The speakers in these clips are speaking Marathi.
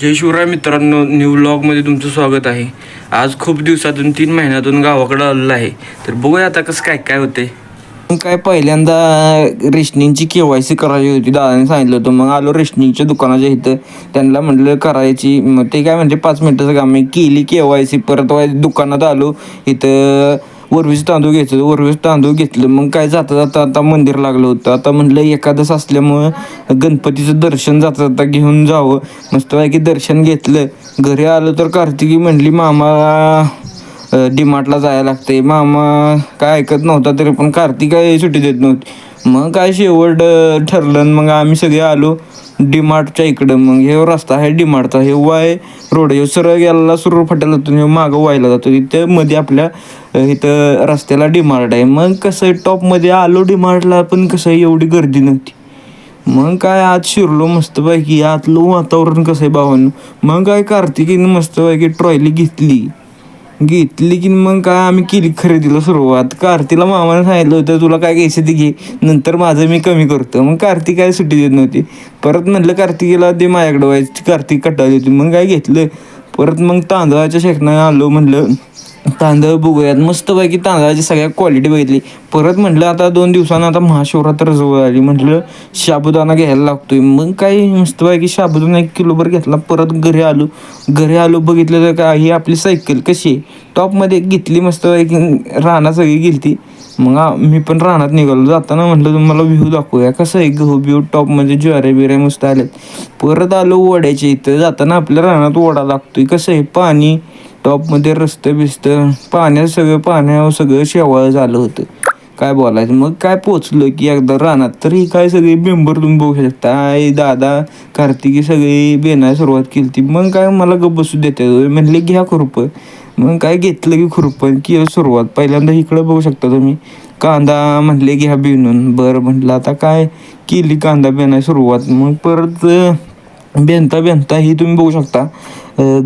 जय शिवराय मित्रांनो न्यू ब्लॉगमध्ये तुमचं स्वागत आहे. आज खूप दिवसातून तीन महिन्यातून गावाकडे आलेलं आहे. तर बघूया आता कसं काय काय होते काय पहिल्यांदा रेशनिंगची के वाय सी करायची होती दादाने सांगितलं होतं. मग आलो रेशनिंगच्या दुकानाच्या इथं. त्यांना म्हटलं करायची. मग ते काय म्हणजे पाच मिनटाचं काम आहे. केली के वाय सी. परत दुकानात आलो. इथं वरवीच तांदूळ घेतले. वरवीच तांदूळ घेतलं. मग काय जाता जाता आता मंदिर लागलं होतं. आता म्हटलं एकादश असल्यामुळं गणपतीचं दर्शन जाता जाता घेऊन जावं. मस्तपैकी दर्शन घेतलं. घरी आलं तर कार्तिकी म्हणली मामा डीमार्टला जायला लागते मामा काय ऐकत नव्हता तरी पण कार्तिक काय सुट्टी देत नव्हती. मग काय शेवट ठरलं मग आम्ही सगळे आलो डीमार्टच्या इकडं. मग हे रस्ता आहे डीमार्टचा हे वाय रोड हे सरळ गेला सुरू फाट्याला जातो हे मागं व्हायला जातो. तिथे मध्ये आपल्या इथं रस्त्याला डीमार्ट आहे. मग कसं टॉपमध्ये आलो डीमार्टला पण कसं एवढी गर्दी नव्हती. मग काय आज शिरलो मस्तपैकी. आतलं वातावरण कसं आहे भावानं. मग काय कार्तिकीनं मस्तपैकी ट्रॉयली घेतली. घेतली की मग काय आम्ही केली खरेदीला सुरुवात. कार्तीला मामाने सांगितलं होतं तुला काय घ्यायचं ते घे नंतर माझं मी कमी करतो. मग कार्तिक काय सुट्टी देत नव्हती. परत म्हटलं कार्तिकीला ते माझ्याकडं व्हायची कार्तिक कटाळली होती मग काय घेतलं. परत मग तांदळाच्या शेकणा आलो म्हणलं तांदळ बघूयात. मस्तपैकी तांदळाची सगळ्या क्वालिटी बघितली. परत म्हटलं आता दोन दिवसानं आता महाशिवरात्र जवळ आली. म्हटलं साबुदाणा घ्यायला लागतोय. मग काही मस्तपैकी साबुदाणा एक किलोभर घेतला. परत घरी आलो. घरी आलो बघितलं तर काय ही आपली सायकल कशी आहे. टॉपमध्ये घेतली मस्तपैकी राहणार सगळी गेली मग मी पण रानात निघालो. जाताना म्हटलं तुम्हाला व्ह्यू दाखवूया. कसं आहे गहू बिहू टॉपमध्ये ज्वारे बिरे मस्त आलेत परत आलो वड्याच्या इथं. जाताना आपल्या रानात ओढा लागतोय. कसं आहे? पाणी टॉपमध्ये रस्तं बिस्तं पाण्यात सगळं पाण्यावर सगळं शेवाळ झालं होतं. काय बोलायचं? मग काय पोचलं की एकदा रानात तर ही काय सगळी मेंबर तुम्ही बघू शकता. आई दादा कार्तिकी सगळी बेनाय सुरुवात केली ती मग काय मला गप्प बसू देते. म्हणले घ्या खुरपं. मग काय घेतलं की खुरपं? की सुरुवात. पहिल्यांदा इकडं बघू शकता तुम्ही. कांदा म्हणले घ्या बिनून. बरं म्हटलं आता काय केली कांदा बेनाय सुरुवात? मग परत अं, बेनता ही तुम्ही बघू शकता.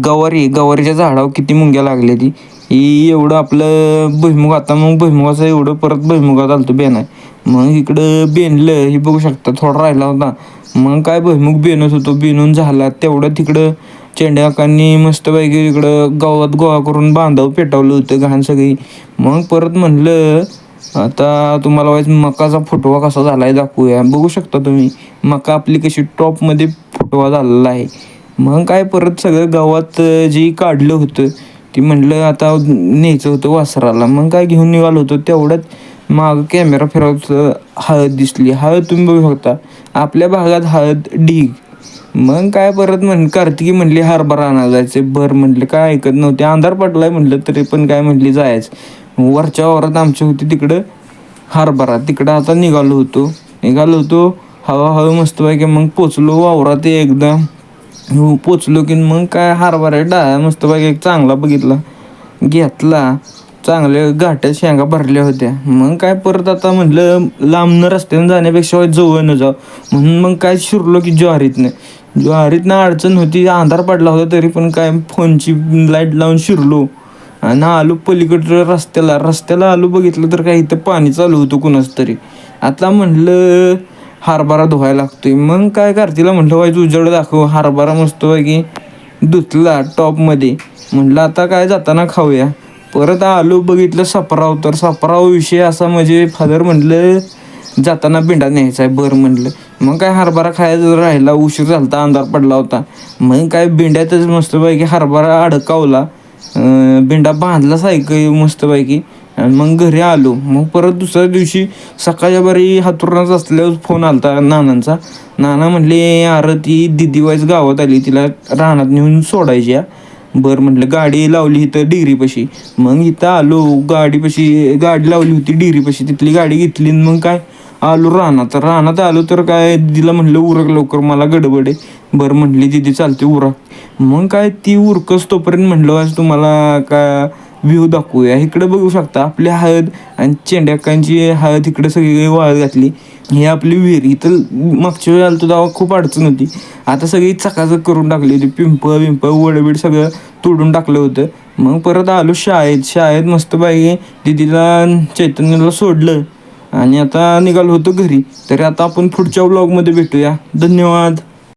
गवारी गवारीच्या झाडावर किती मुंग्या लागल्या ती. ही एवढं आपलं भुईमुग आता मग भुईमुगाचं एवढं परत भुईमुगात आलतो बेन आहे मग इकडं बेनलं हे बघू शकता थोडा राहिला होता. मग काय भुईमुग बेनत होतो बेनून झाला. तेवढं तिकडं चेंड्याकांनी मस्तपैकी इकडं गावात गोळा करून बांधावं पेटवलं होतं घाण सगळी. मग परत म्हणलं आता तुम्हाला वाईज मकाचा फुटवा कसा झाला आहे दाखवूया. बघू शकता तुम्ही. मका आपली कशी टॉपमध्ये फुटवा झालेला आहे. मग काय परत सगळं गावात जी काढलं होतं ती म्हणलं आता न्यायचं होतं वासराला. मग काय घेऊन निघालो होतो तेवढ्यात माग कॅमेरा फिरवचं हळद दिसली. हळद तुम्ही बघू शकता. आपल्या भागात हळद ढीग. मग काय परत म्हण कार्तिकी म्हणली हरभरा आणा जायचं बरं म्हटलं. काय ऐकत नव्हते. अंधार पडलाय म्हटलं तरी पण काय म्हटली जायचं. वरच्या वावरात आमच्या होती तिकडं हरभरा. तिकडं आता निघालो होतो. निघालो होतो हळूहळू मस्तपैकी मग पोचलो वावरात एकदा. हो पोचलो की मग काय हरभरा डाळ्या मस्तपैकी एक चांगला बघितला. घेतला. चांगल्या घाट्या शेंगा भरल्या होत्या. मग काय परत आता म्हटलं लांबनं रस्त्यानं जाण्यापेक्षा जवळ न जाऊ. म्हणून मग काय शिरलो की ज्वारीतनं. ज्वारीतनं अडचण होती अंधार पडला होता तरी पण काय फोनची लाइट लावून शिरलो. आणि आलो पलीकडं रस्त्याला. रस्त्याला आलो बघितलं तर काय इथं पाणी चालू होतं कुणाच तरी. आता म्हटलं हरभरा धुवायला लागतोय. मग काय करतीला म्हटलं वाईट उजड दाखव हरभरा मस्तपैकी धुतला टॉपमध्ये म्हटलं आता काय जाताना खाऊया. परत आलो बघितलं सपराव तर सपराव विषय असा म्हणजे फादर म्हटलं जाताना बिंडा न्यायचा आहे बरं म्हटलं. मग काय हरभरा खायचा राहिला उशीर झालता अंधार पडला होता. मग काय बिंड्यातच मस्तपैकी हरभरा अडकावला. बिंडा बांधला सायकल मस्तपैकी आणि मग घरी आलो. मग परत दुसऱ्या दिवशी सकाळच्या बरी हातुरणाच असल्यावर फोन आलता नानांचा. नाना म्हटले अरे ती दिदीवाईज गावात आली तिला रानात नेऊन सोडायची बरं म्हटलं गाडी लावली इथं डिरीपाशी मग इथं आलो गाडीपाशी गाडी लावली होती डिरीपाशी तिथली गाडी घेतली आणि मग काय? आलो रानात. रानात आलो तर काय दिदीला म्हटलं उरक लवकर मला गडबड आहे. बरं म्हटली दिदी चालते उरक मग काय ती उरकस तोपर्यंत म्हटलं आज तुम्हाला का व्ह्यू दाखवूया. इकडं बघू शकता आपली हळद आणि चेंड्याकांची हळद इकडं सगळी वाळत घातली. ही आपली विहीर. इथं मागच्या वेळी आलतो तेव्हा खूप अडचण होती. आता सगळी चकाचक करून टाकली होती. पिंपळ बिंपळ वडबीड सगळं तोडून टाकलं होतं. मग परत आलो शाळेत. शाळेत मस्त बाई दिदीला चैतन्याला सोडलं. आणि आता निघालो होतो घरी. तर आता आपण पुढच्या ब्लॉगमध्ये भेटूया. धन्यवाद.